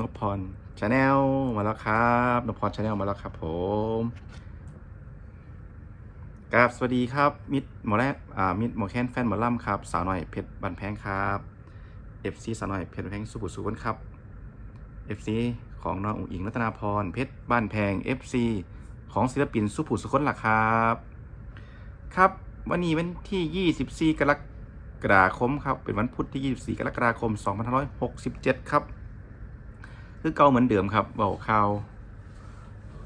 นพพรชาแนลมาแล้วครับนพพรชาแนลมาแล้วครับผมกราบสวัสดีครับ มิดหมอแรกอ่ามิดหมอแค้นแฟนหมอล่ำครับ สาวหน่อยเพชรบันแพงครับเอฟซีสาวหน่อยเพชรบันแพงสุขุสุขนครับเอฟซีของน้องอุ๋งอิงรัตนาพรเพชรบ้านแพงเอฟซีของศิลปินสุขุสุขนล่ะครับ ครับ วันนี้วันที่ 24 กรกฎาคมครับ เป็นวันพุธที่ 24 กรกฎาคม 2567 ครับ คือเก่าเหมือนเดิมครับเบาข่าว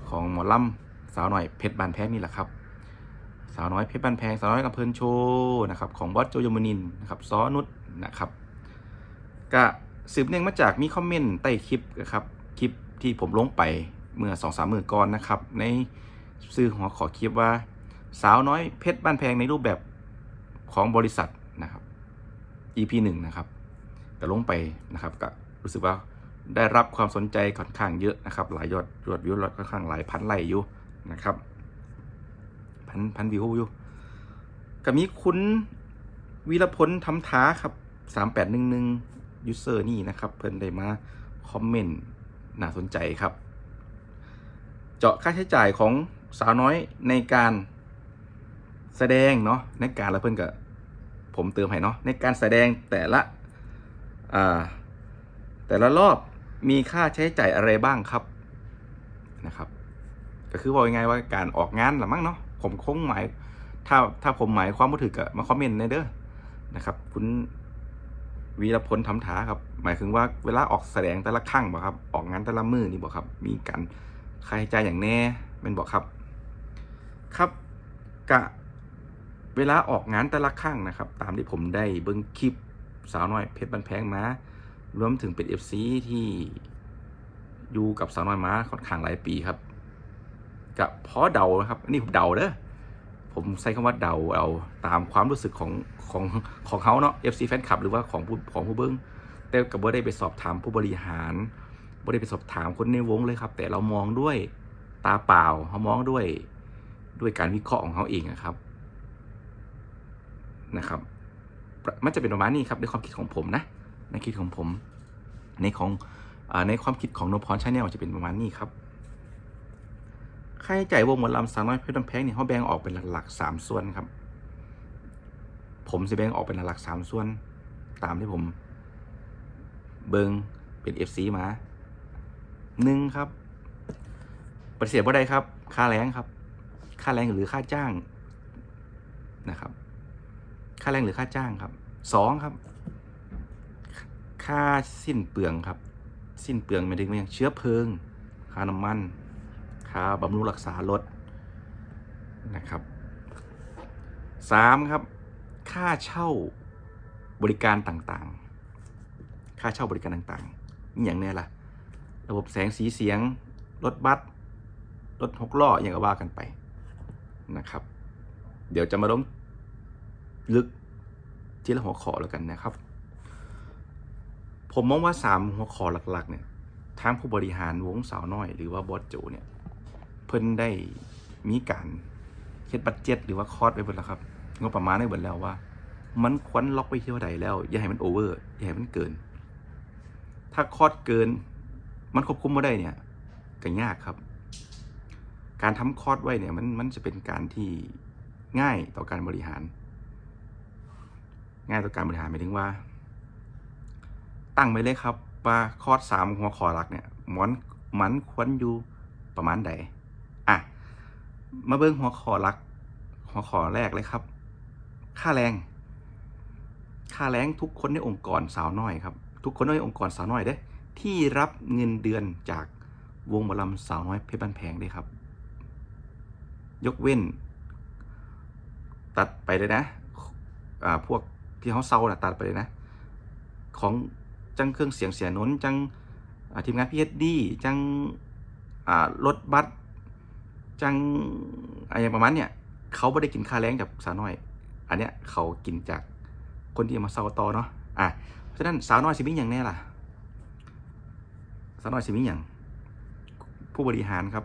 ของหมอลำสาวหน่อยเพชรบานแพงนี่แหละครับ สาวน้อยเพชรบานแพงสาวน้อยกับเพลินโชนะครับของบอสโจยมนินนะครับซอนุชนะครับก็สืบเนื่องมาจากมีคอมเมนต์ใต้คลิปนะครับคลิปที่ผมลงไปเมื่อสองสามมือก่อนนะครับในซื้อหัวขอคลิปว่า สาวน้อยเพชรบ้านแพงในรูปแบบของบริษัทนะครับ EP หนึ่งนะครับก็ลงไปนะครับก็รู้สึกว่า ได้รับความสนใจค่อนข้างเยอะนะครับ หลายยอดยอดวิวค่อนข้างหลายพันไลค์อยู่นะครับพันพันวิวอยู่ก็มีคุณวีรพลทำท้าครับสามแปดหนึ่งหนึ่งยูเซอร์นี่นะครับ เพิ่นได้มาคอมเมนต์น่าสนใจครับ เจาะค่าใช้จ่ายของสาวน้อยในการแสดงเนาะในการแล้วเพิ่นก็ผมเติมให้เนาะในการแสดงแต่ละอ่าแต่ละรอบ มีค่าใช้จ่ายอะไรบ้างครับนะครับ ก็คือบอกยังไงว่าการออกงานหรือมั้งเนาะผมคงหมาย ถ้าถ้าผมหมายความว่าถือก็มาคอมเมนต์ในเด้อนะครับ คุณวีรพลทำท้าครับ หมายถึงว่าเวลาออกแสดงแต่ละครั้งบ่ครับ ออกงานแต่ละมือนี่บอกครับ มีการค่าใช้จ่ายอย่างแน่เป็นบอกครับ ครับกะเวลาออกงานแต่ละครั้งนะครับ ตามที่ผมได้เบิ้งคลิปสาวน้อยเพชรบันแพงมา รวมถึงเป็น FC ที่อยู่กับสาวน้อยม้าค่อนข้างหลายปีครับกับเพราะเดานะครับนนี้ผมเดาเด้อผมใช้คำว่าเดาเอาตามความรู้สึกของของของเขาเนาะ FC แฟนคลับหรือว่าของผู้ของผู้เบิ้งแต่กับบ่ได้ไปสอบถามผู้บริหารบ่ได้ไปสอบถามคนในวงเลยครับ แต่เรามองด้วยตาเปล่าเขามองด้วยด้วยการวิเคราะห์ของเขาเองนะครับนะครับ มันจะเป็นประมาณนี้ครับในความคิดของผมนะ ในคิดของผม ในของอในความคิดของโนพรชาแนลจะเป็นประมาณนี้ครับค่าใช้จ่ายวงหมอลำสาวน้อยเพชรลำแพงเนี่ยเขาแบ่งออกเป็นหลักๆสามส่วนครับ ผมจะแบ่งออกเป็นหลักๆสามส่วน ตามที่ผม เบิงเป็น FC มาหนึ่งครับปฏิเสธว่าได้ครับ ค่าแรงครับ ค่าแรงหรือค่าจ้างนะครับ ค่าแรงหรือค่าจ้างครับสองครับ ค่าสิ้นเปลืองครับ สิ้นเปลืองหมายถึงอย่างเชื้อเพลิง ค่าน้ำมัน ค่าบำรุงรักษารถนะครับสามครับ ค่าเช่าบริการต่างๆ ค่าเช่าบริการต่างๆนี่อย่างเนี้ยล่ะ ระบบแสงสีเสียง รถบัสรถหกล้ออย่างก็ว่ากันไปนะครับ เดี๋ยวจะมาล้มลึกที่ละหัวข้อแล้วกันนะครับ ผมมองว่าสามหัวข้อหลักๆเนี่ยทางผู้บริหารวงสาวน้อย หรือว่าบอสโจเนี่ยเพิ่นได้มีการเฮ็ดบัตเจ็ตหรือว่าคอร์สไว้เบิดแล้วครับงบประมาณไว้เบิดแล้วว่า มันควรล็อกไปเที่ยวใดแล้ว อย่าให้มันโอเวอร์อย่าให้มันเกิน ถ้าคอร์สเกิน มันควบคุมไม่ได้เนี่ยก็ยากครับ การทำคอร์สไว้เนี่ยมันมันจะเป็นการที่ง่ายต่อการบริหาร ง่ายต่อการบริหารหมายถึงว่า ตั้งไปเลยครับว่าคอร์สสามหัวข้อหลักเนี่ยมันมันควรอยู่ประมาณใดอะมาเบิ่งหัวข้อหลัก หัวข้อแรกเลยครับ ค่าแรง ค่าแรงทุกคนในองค์กรสาวน้อยครับ ทุกคนในองค์กรสาวน้อยเด้ที่รับเงินเดือนจากวงหมอลำสาวน้อยเพชรบ้านแพงเด้ครับ ยกเว้น ตัดไปเลยนะอ่าพวกที่เขาเซาน่ะตัดไปเลยนะ ของ จังเครื่องเสียงเสียนนจังทีมงานพีเอสดีจังรถบัสจังอะไรประมาณเนี้ยเขาไม่ได้กินค่าแรงจากสาวน้อย อันเนี้ยเขากินจากคนที่เอามาเซาต่อเนาะอะเพราะฉะนั้นสาวน้อยสิมีอย่างแน่ล่ะสาวน้อยสิมีอย่างผู้บริหารครับ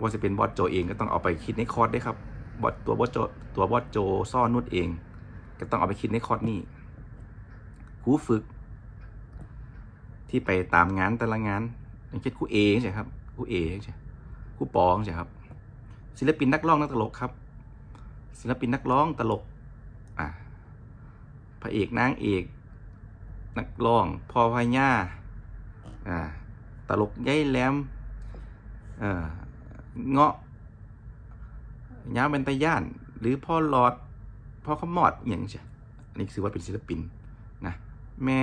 ว่าจะเป็นบอสโจเองก็ต้องเอาไปคิดในคอร์สด้วยครับบอสตัวบอสโจตัวบอสโจซ่อนนุดเอง ก็ต้องเอาไปคิดในคอร์สนี่ ครูฝึก ที่ไปตามงานแต่ละงาน อย่างเช่นครูเอใช่ครับครูเอใช่ครูปองใช่ครับ ศิลปินนักร้องนักตลกครับ ศิลปินนักร้องตลกอ่าพระเอกนางเอก นักร้องพ่อพญาอ่าตลกยัยแหลมเอ่อเงาะย้าวเป็นตะย่าน หรือพ่อหลอดพ่อขมอดอย่างเช่อันนี้คือว่าเป็นศิลปิน แม่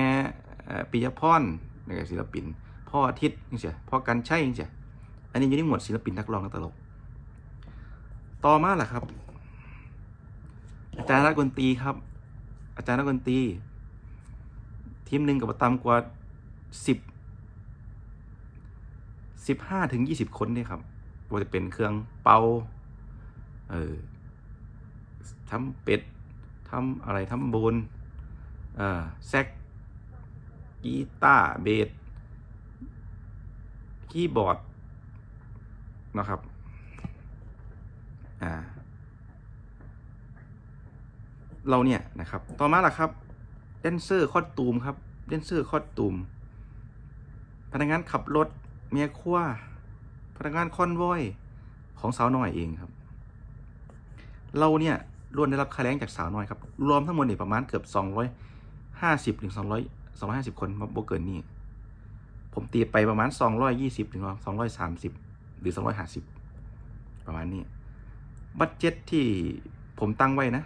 ปิยพรนี่ก็ศิลปิน พ่ออาทิตย์นี่เช่ยพ่อกันใชัยนี่เช่ยอันนี้อยู่ในหมวดศิลปินนักร้องนักตลก ต่อมาล่ะครับ อาจารย์นักดนตรีครับ อาจารย์นักดนตรี ทีมหนึ่งกับต่ำกว่าสิบสิบห้าถึงยี่สิบคนเนี่ยครับว่าจะเป็นเครื่องเป่าเออทำเป็ดทำอะไรทำโบนเออแซก กีตาร์เบสคีย์บอร์ดนะครับ อ่า เราเนี่ยนะครับ ต่อมาล่ะครับแดนเซอร์คอสตูมครับแดนเซอร์คอสตูม พนักงานขับรถ เมียครัว พนักงานคอนวอย ของสาวน้อยเองครับ เราเนี่ยล้วนได้รับค่าแรงจากสาวน้อยครับ รวมทั้งหมดเนี่ยประมาณเกือบ 250ถึง 200 250คนบ่เกินนี่ผมตีไปประมาณ220ถึง230หรือ250ประมาณนี้บัตเจ็ตที่ผมตั้งไว้นะ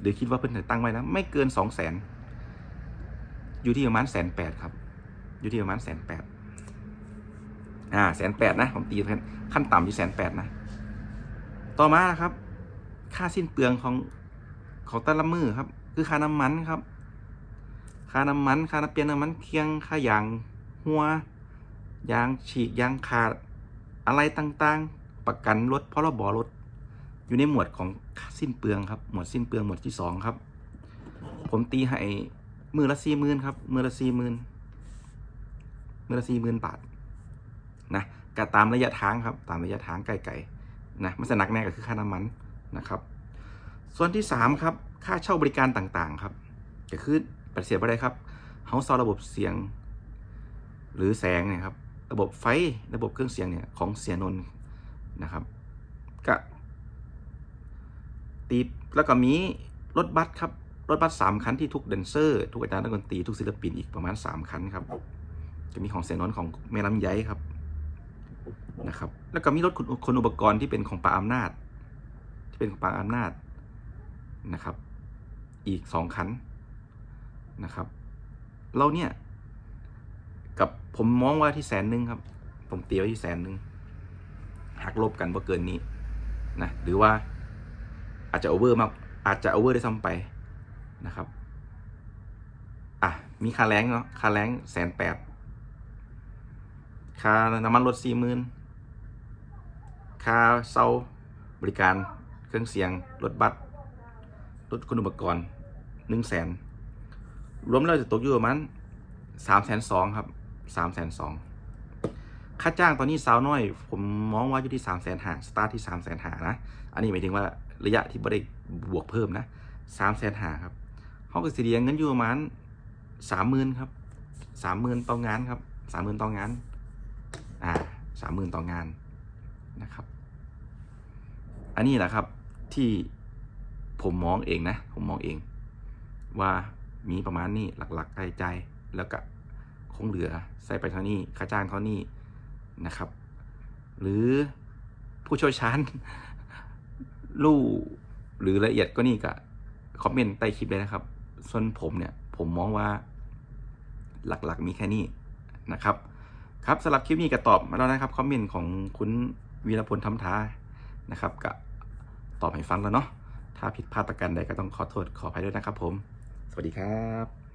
หรือคิดว่าเพื่อนตั้งไว้นะไม่เกินสองแสนอยู่ที่ประมาณแสนแปดครับ อยู่ที่ประมาณแสนแปดอ่าแสนแปดนะ ผมตีเป็นขั้นต่ำที่แสนแปดนะ ต่อมาครับ ค่าสิ้นเปลืองของของแต่ละมือครับ คือค่าน้ำมันครับ ค่าน้ำมัน ค่าน้ำเปลี่ยนน้ำมันเคียง ค่ายางหัวยางฉีกยางขาด อะไรต่างๆ ประกันรถพรบรถ อยู่ในหมวดของสิ้นเปลืองครับ หมวดสิ้นเปลืองหมวดที่สองครับ ผมตีให้มือละสี่หมื่นครับ มือละสี่หมื่นมือละสี่หมื่นบาทนะก็ตามระยะทางครับ ตามระยะทางไกลๆนะมันจะหนักแน่ก็คือค่าน้ำมันนะครับ ส่วนที่สามครับ ค่าเช่าบริการต่างๆครับ ก็คือปฏิเสธไม่ได้ครับเฮาซอระบบเสียง หรือแสงเนี่ยครับ ระบบไฟ ระบบเครื่องเสียงเนี่ยของเสียนนนะครับก็ตีแล้วก็มีรถบัสครับ รถบัสสามคันที่ทุกแดนเซอร์ทุกอาจารย์นักดนตรีทุกศิลปินอีกประมาณสามคันครับ จะมีของเสียนนของเมลำไยครับนะครับ แล้วก็มีรถขนขนอุปกรณ์ที่เป็นของปาอำนาจ ที่เป็นของปาอำนาจนะครับ อีกสองคัน นะครับ เราเนี่ยกับผมมองว่าที่แสนหนึ่งครับ ผมเตียวที่แสนหนึ่งหักลบกันว่าเกินนี้นะหรือว่าอาจจะโอเวอร์มากอาจจะโอเวอร์ได้ซ้ำไปนะครับอะมีค่าแรงเนาะค่าแรงแสนแปดค่าน้ำมันรถสี่หมื่นค่าเซาบริการเครื่องเสียง รถบัสรถคุณอุปกรณ์หนึ่งแสน รวมแล้วจะตกอยู่ประมาณสามแสนสองครับสามแสนสองค่าจ้างตอนนี้สาวน้อย ผมมองว่าอยู่ที่สามแสนหาสตาร์ทที่สามแสนหานะ อันนี้หมายถึงว่าระยะที่ไม่ได้บวกเพิ่มนะสามแสนหาครับเขาก็เสียเงินอยู่ประมาณสามหมื่นครับสามหมื่นต่องานครับสามหมื่นต่องาน อ่าสามหมื่นต่องานนะครับ อันนี้แหละครับที่ผมมองเองนะ ผมมองเองว่า มีประมาณนี้หลักๆรายจ่ายแล้วก็คงเหลือใส่ไปเท่านี้ค่าจ้างเท่านี้นะครับ หรือผู้เชี่ยวชาญรู้หรือละเอียดก็นี่ก็คอมเมนต์ใต้คลิปเลยนะครับ ส่วนผมเนี่ย ผมมองว่าหลักๆมีแค่นี้นะครับ ครับสำหรับคลิปนี้ก็ตอบมาแล้วนะครับคอมเมนต์ของคุณวีรพลทำท้านะครับก็ตอบให้ฟังแล้วเนาะถ้าผิดพลาดประการใดก็ต้องขอโทษขออภัยด้วยนะครับผม วัสดีครับ